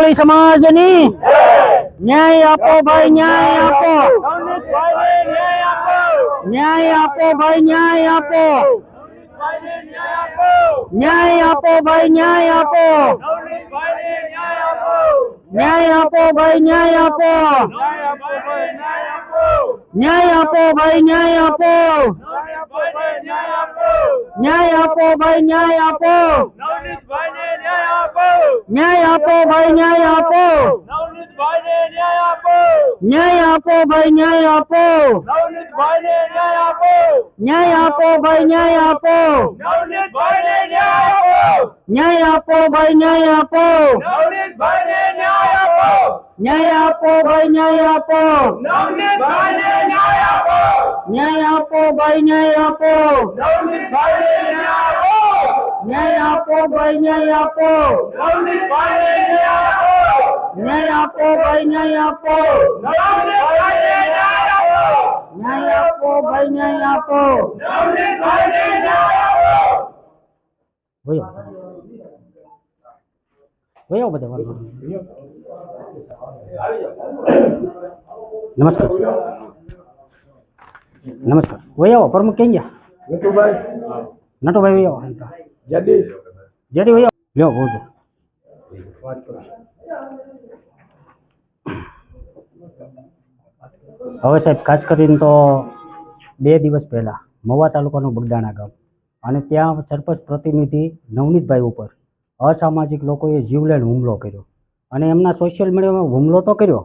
કોળી સમાજની. ન્યાય આપો ભાઈ, ન્યાય આપો. ન્યાય આપો ભાઈ, ન્યાય આપો. ન્યાય આપો ભાઈ, ન્યાય આપો. ન્યાય આપો ભાઈ, ન્યાય આપો. ન્યાય આપો ભાઈ, ન્યાય આપો. ન્યાય આપો ભાઈ, ન્યાય આપો. ન્યાય આપો ભાઈ ન્યાય આપો ન્યાય આપો ભાઈ ન્યાય આપો ન્યાય આપો ભાઈ ન્યાય આપો ન્યાય આપો ભાઈ ન્યાય આપો ન્યાય આપો ભાઈ ન્યાય આપો ન્યાય આપો ભાઈ ન્યાય આપો ન્યાય આપો ભાઈ ન્યાય આપો. ન્યાય આપો. ભાઈ ન્યાય આપો. ન્યાય આપો. ભાઈ ન્યાય આપો. ભયો. ભયો બધા. નમસ્કાર. નમસ્કાર. આવો પ્રમુખ ક્યાં ગયા? નટુભાઈ નટુભાઈ આવો જડી જડી ભાઈ લ્યો બોલ હવે સાહેબ, ખાસ કરીને તો બે દિવસ પહેલાં મવા તાલુકાનું બગદાણા ગામ અને ત્યાં સરપંચ પ્રતિનિધિ નવનીતભાઈ ઉપર અસામાજિક લોકોએ જીવલેણ હુમલો કર્યો અને એમના સોશિયલ મીડિયામાં હુમલો તો કર્યો,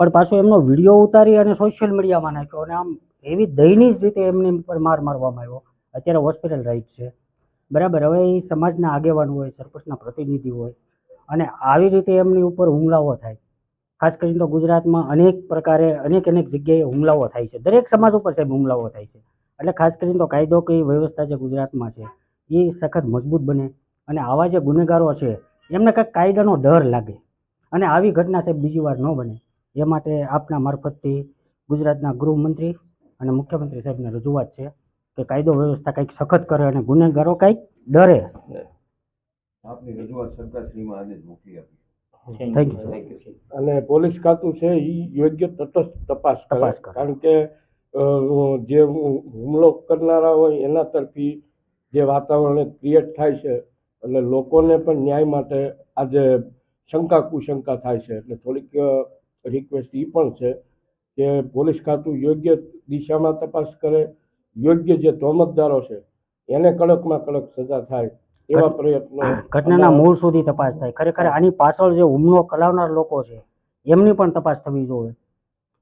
પણ પાછો એમનો વીડિયો ઉતારી અને સોશિયલ મીડિયામાં નાખ્યો અને આમ એવી દયનીય રીતે એમની ઉપર માર મારવામાં આવ્યો. અત્યારે હોસ્પિટલ રાઈટ છે. બરાબર, હવે એ સમાજના આગેવાન હોય, સરપંચના પ્રતિનિધિ હોય અને આવી રીતે એમની ઉપર હુમલાઓ થાય. ખાસ કરીને તો ગુજરાતમાં અનેક પ્રકારે, અનેક અનેક જગ્યાએ હુમલાઓ થાય છે. દરેક સમાજ ઉપર સાહેબ હુમલાઓ થાય છે. એટલે ખાસ કરીને તો કાયદો કઈ વ્યવસ્થા જે ગુજરાતમાં છે, એ સખત મજબૂત બને અને આવા જે ગુનેગારો છે, એમને કંઈક કાયદાનો ડર લાગે અને આવી ઘટના સાહેબ બીજી વાર ન બને. એ માટે આપના મારફતથી ગુજરાતના ગૃહમંત્રી અને મુખ્યમંત્રી સાહેબને રજૂઆત છે. કે કાયદો વ્યવસ્થા કંઈક સખત કરે અને ગુનેગારો કંઈક ડરે. આપની રજૂઆત સરકારશ્રીમાં આજે જ મોકલી આપી થેન્ક યુ થેન્ક યુ અને પોલીસ ખાતું છે એ યોગ્ય તટસ્થ તપાસ કરે. તપાસ કારણ કે જે હુમલો કરનારા હોય એના તરફી જે વાતાવરણ ક્રિએટ થાય છે એટલે લોકોને પણ ન્યાય માટે આજે શંકા કુશંકા થાય છે. એટલે થોડીક રિક્વેસ્ટ એ પણ છે કે પોલીસ ખાતું યોગ્ય દિશામાં તપાસ કરે યોગ્ય જે તોમતદારો છે એને કડકમાં કડક સજા થાય એવા પ્રયત્નો ઘટનાના મૂળ સુધી તપાસ થાય. ખરેખર આની પાછળ જે હુમલો કરાવનાર લોકો છે એમની પણ તપાસ થવી જોઈએ.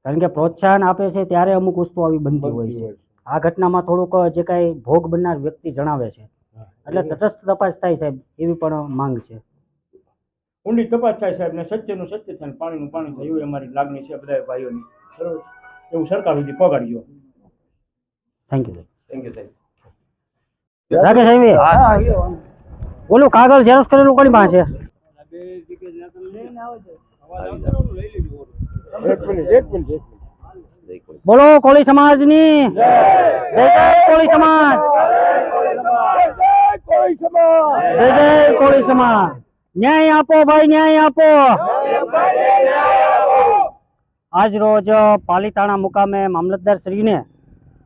કારણ કે પ્રોત્સાહન આપે છે ત્યારે અમુક વસ્તુ આવી બનતી હોય છે. આ ઘટનામાં થોડુંક જે કાંઈ ભોગ બનનાર વ્યક્તિ જણાવે છે. એટલે તટસ્થ તપાસ થાય સાહેબ એવી પણ માંગ છે. ઊંડી તપાસ થાય સાહેબ ને સત્યનું સત્ય થાય પાણીનું પાણી થાય એ અમારી લાગણી છે બધા ભાઈઓની. બરોબર? એવું સરકાર સુધી પગાડ્યો થેન્ક યુ થેન્ક યુ સાહેબ રાકેશ સાહેબ ઓલું કાગળ ઝેરોક્ષ કરેલું કોની પાસે? એક મિનિટ એક મિનિટ એક મિનિટ. બોલો કોળી સમાજની? ની જય કોળી સમાજ જય કોળી સમાજ! જય જય કોળી સમાજ! ન્યાય આપો ભાઈ ન્યાય આપો! આજ રોજ પાલીતાણા મુકામે મામલતદાર શ્રીને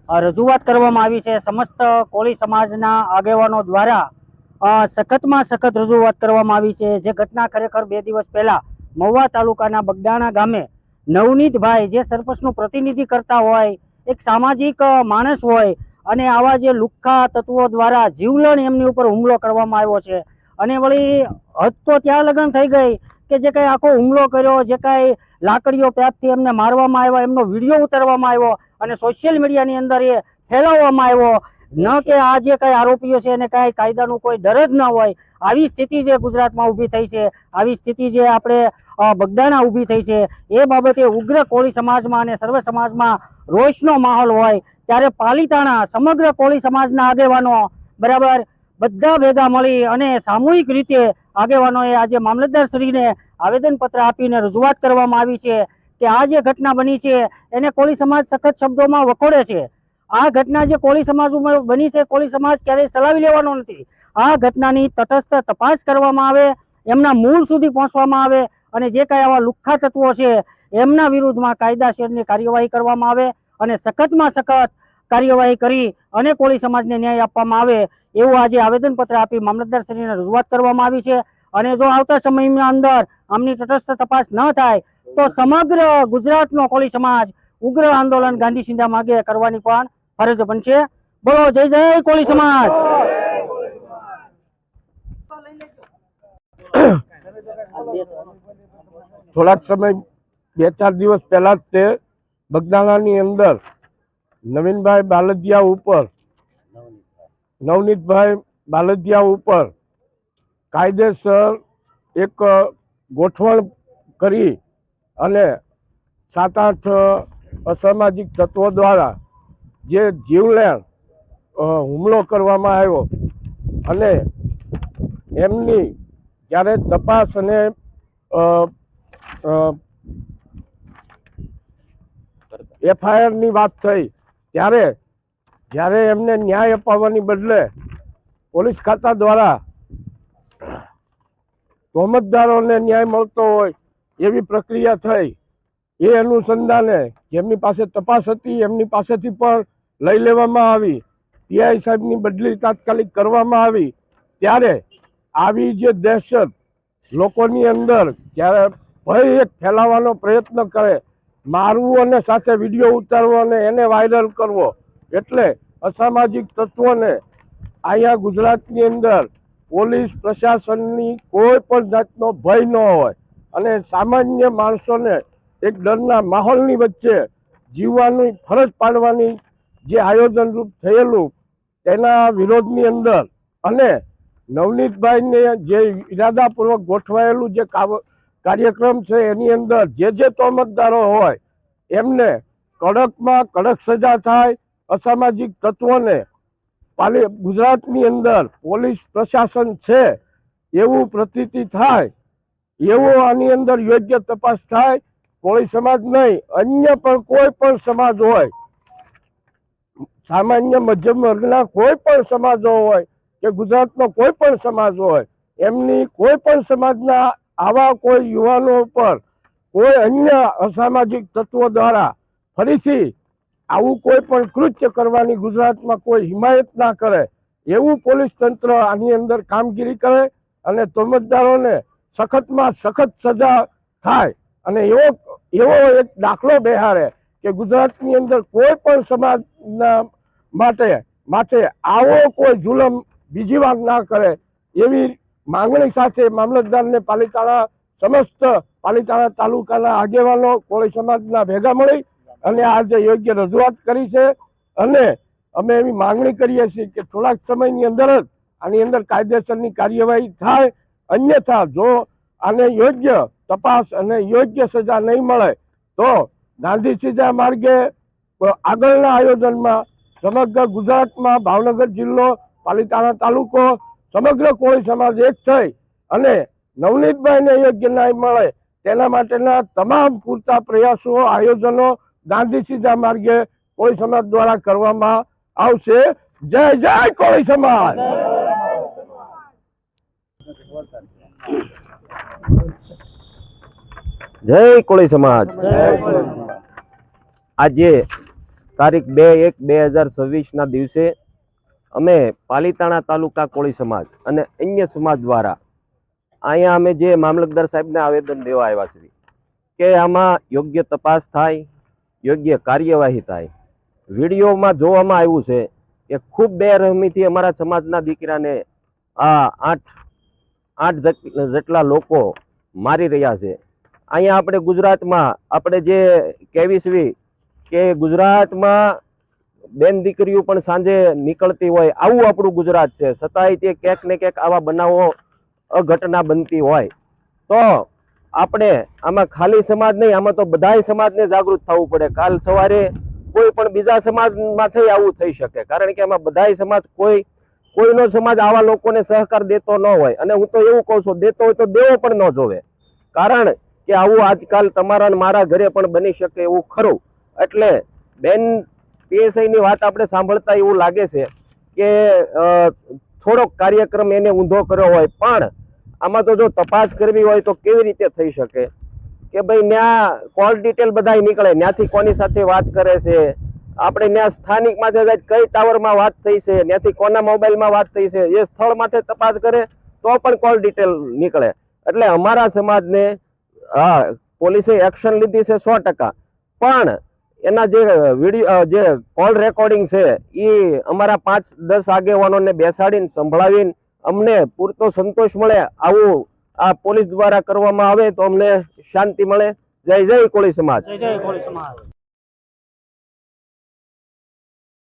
રજૂઆત કરવામાં આવી છે. સમસ્ત કોળી સમાજના આગેવાનો દ્વારા સખતમાં સખત રજૂઆત કરવામાં આવી છે. જે ઘટના ખરેખર બે દિવસ પહેલા મહુવા તાલુકાના બગડાણા ગામે નવનીતભાઈ, જે સરપંચનું પ્રતિનિધિ કરતા હોય, એક સામાજિક માણસ હોય અને આવા જે લુખ્ખા તત્વો દ્વારા જીવલણ એમની ઉપર હુમલો કરવામાં આવ્યો છે. અને વળી હદ તો ત્યાં લગ્ન થઈ ગઈ કે જે કાંઈ આખો હુમલો કર્યો, જે કાંઈ લાકડીઓ પ્યાપથી એમને મારવામાં આવ્યા, એમનો વીડિયો ઉતારવામાં આવ્યો અને સોશિયલ મીડિયાની અંદર એ ફેલાવવામાં આવ્યો. ન કે આ જે કાંઈ આરોપીઓ છે એને કાંઈ કાયદાનું કોઈ ડર જ ન હોય. આવી સ્થિતિ જે ગુજરાતમાં ઊભી થઈ છે, આવી સ્થિતિ જે આપણે બગદાણા ઊભી થઈ છે, એ બાબતે ઉગ્ર કોળી સમાજમાં અને સર્વ સમાજમાં રોષનો માહોલ હોય, ત્યારે પાલિતાણા સમગ્ર કોળી સમાજના આગેવાનો, બરાબર, બધા ભેગા મળી અને સામૂહિક રીતે આગેવાનોએ આજે મામલતદારશ્રીને આવેદનપત્ર આપીને રજૂઆત કરવામાં આવી છે. કે આ જે ઘટના બની છે, એને કોળી સમાજ સખત શબ્દોમાં વખોડે છે. આ ઘટના જે કોળી સમાજ બની છે, કોળી સમાજ ક્યારેય ચલાવી લેવાનો નથી. આ ઘટનાની તટસ્થ તપાસ કરવામાં આવે, એમના મૂળ સુધી પહોંચવામાં આવે અને જે કાંઈ આવા લુખ્ખા તત્વો છે, એમના વિરુદ્ધમાં કાયદાસરની કાર્યવાહી કરવામાં આવે અને સખતમાં સખત કાર્યવાહી કરી અને કોળી સમાજને ન્યાય આપવામાં આવે એવું આજે આવેદનપત્ર આપી મામલતદારશ્રીને રજૂઆત કરવામાં આવી છે. અને જો આવતા સમયની અંદર આમની તટસ્થ તપાસ ન થાય તો સમગ્ર ગુજરાતનો કોળી સમાજ ઉગ્ર આંદોલન ગાંધી સિંધા માગે કરવાની પણ ફરજ બનશે. બોલો, જય જય કોળી સમાજ. થોડાક સમય, બે ચાર દિવસ પહેલા જ તે બગદાણાની અંદર નવીનભાઈ બાલદિયા ઉપર, નવનીતભાઈ બાલદિયા ઉપર કાયદેસર એક ગોઠવણ કરી અને સાત આઠ અસામાજિક તત્વો દ્વારા જે જીવલેણ હુમલો કરવામાં આવ્યો અને એમની જ્યારે તપાસ અને એફઆઈઆરની વાત થઈ ત્યારે જ્યારે એમને ન્યાય અપાવવાની બદલે પોલીસ ખાતા દ્વારા તોમતદારોને ન્યાય મળતો હોય એવી પ્રક્રિયા થઈ, એ અનુસંધાને જેમની પાસે તપાસ હતી, એમની પાસેથી પણ લઈ લેવામાં આવી. પીઆઈ સાહેબની બદલી તાત્કાલિક કરવામાં આવી. ત્યારે આવી જે દહેશત લોકોની અંદર જ્યારે ભય એક ફેલાવવાનો પ્રયત્ન કરે, મારવું અને સાથે વીડિયો ઉતારવો અને એને વાયરલ કરવો, એટલે અસામાજિક તત્વોને અહીંયા ગુજરાતની અંદર પોલીસ પ્રશાસનની કોઈ પણ જાતનો ભય ન હોય. અને સામાન્ય માણસોને એક ડરના માહોલની વચ્ચે જીવવાની ફરજ પાડવાની જે આયોજનરૂપ થયેલું તેના વિરોધની અંદર અને નવનીતભાઈને જે ઈરાદાપૂર્વક ગોઠવાયેલું જે કાર્યક્રમ છે એની અંદર જે જે તોમતદારો હોય એમને કડકમાં કડક સજા થાય અસામાજિક તત્વોને પાલી, ગુજરાતની અંદર પોલીસ પ્રશાસન છે એવું પ્રતીતિ થાય એવો આની અંદર યોગ્ય તપાસ થાય, કોળી સમાજ નહીં, અન્ય પણ કોઈ પણ સમાજ હોય, સામાન્ય મધ્યમ વર્ગના કોઈ પણ સમાજો હોય કે ગુજરાતનો કોઈ પણ સમાજ હોય, એમની કોઈ પણ સમાજના આવા કોઈ યુવાનો પર કોઈ અન્ય અસામાજિક તત્વો દ્વારા ફરીથી આવું કોઈ પણ કૃત્ય કરવાની ગુજરાતમાં કોઈ હિમાયત ના કરે, એવું પોલીસ તંત્ર આની અંદર કામગીરી કરે અને તોમતદારોને સખતમાં સખત સજા થાય. અને એવો એવો એક દાખલો બેહારે કે ગુજરાતની અંદર કોઈ પણ સમાજના માટે માટે આવો કોઈ જુલમ બીજી વાર ના કરે એવી માંગણી સાથે મામલતદારને પાલિતાણા સમસ્ત પાલિતાણા તાલુકાના આગેવાનો કોળી સમાજના ભેગા મળી અને આજે યોગ્ય રજૂઆત કરી છે. અને અમે એવી માંગણી કરીએ છીએ કે થોડાક સમયની અંદર જ આની અંદર કાયદેસરની કાર્યવાહી થાય અન્યથા જો આને યોગ્ય તપાસ અને યોગ્ય સજા નહીં મળે, તો ગાંધી સીધા માર્ગે આગળના આયોજનમાં સમગ્ર ગુજરાતમાં ભાવનગર જિલ્લો, પાલિતાણા તાલુકો, સમગ્ર કોળી સમાજ એક થઈ અને નવનીતભાઈને યોગ્ય ન્યાય મળે, તેના માટેના તમામ પૂરતા પ્રયાસો, આયોજનો ગાંધી સીધા માર્ગે કોળી સમાજ દ્વારા કરવામાં આવશે. જય જય કોળી સમાજ! જય કોળી સમાજ. આજે તારીખ બે એક બે હજાર છવ્વીસના દિવસે અમે પાલીતાણા તાલુકા કોળી સમાજ અને અન્ય સમાજ દ્વારા અહીંયા અમે જે મામલતદાર સાહેબને આવેદન દેવા આવ્યા છીએ કે આમાં યોગ્ય તપાસ થાય, યોગ્ય કાર્યવાહી થાય. વિડીયોમાં જોવામાં આવ્યું છે કે ખૂબ બેરહમીથી અમારા સમાજના દીકરાને આ આઠ આઠ જેટ- જેટલા લોકો મારી રહ્યા છે. અહીંયા આપણે ગુજરાતમાં, આપણે જે કહેવીશવી કે ગુજરાતમાં બેન દીકરીઓ પણ સાંજે નીકળતી હોય, આવું આપણું ગુજરાત છે. છતાંય તે ક્યાંક ને ક્યાંક આવા બનાવો, અઘટના બનતી હોય. તો આપણે આમાં ખાલી સમાજ નહીં, આમાં તો બધાય સમાજને જાગૃત થવું પડે. કાલ સવારે કોઈ પણ બીજા સમાજમાં થઈ આવું થઈ શકે. કારણ કે આમાં બધાય સમાજ કોઈ કોઈનો સમાજ આવા લોકોને સહકાર દેતો ન હોય. અને હું તો એવું કહું છું, દેતો હોય તો દેવો પણ ન જોવે. કારણ કે આવું આજકાલ તમારા મારા ઘરે પણ બની શકે એવું ખરું. એટલે બેન, પીએસઆઈની વાત આપણે સાંભળતા એવું લાગે છે કે થોડોક કાર્યક્રમ એને ઊંધો કર્યો હોય. પણ આમાં તો જો તપાસ કરવી હોય તો કેવી રીતે થઈ શકે? કે ભાઈ ત્યાં કોલ ડિટેલ બધાય નીકળે. ત્યાંથી કોની સાથે વાત કરે છે? આપણે ત્યાં સ્થાનિક માથે કઈ ટાવરમાં વાત થઈ છે ત્યાંથી કોના મોબાઈલમાં વાત થઈ છે, એ સ્થળ માથે તપાસ કરે તો પણ કોલ ડિટેલ નીકળે. એટલે અમારા સમાજને, હા, પોલીસે એક્શન લીધી છે સો ટકા. પણ એના જે વીડિયો જે કોલ રેકોર્ડિંગ છે એ અમારા પાંચ દસ આગેવાનોને બેસાડીને સંભળાવીને અમને પૂરતો સંતોષ મળે, આવું આ પોલીસ દ્વારા કરવામાં આવે તો અમને શાંતિ મળે. જય જય કોળી સમાજ. જય જય કોળી સમાજ.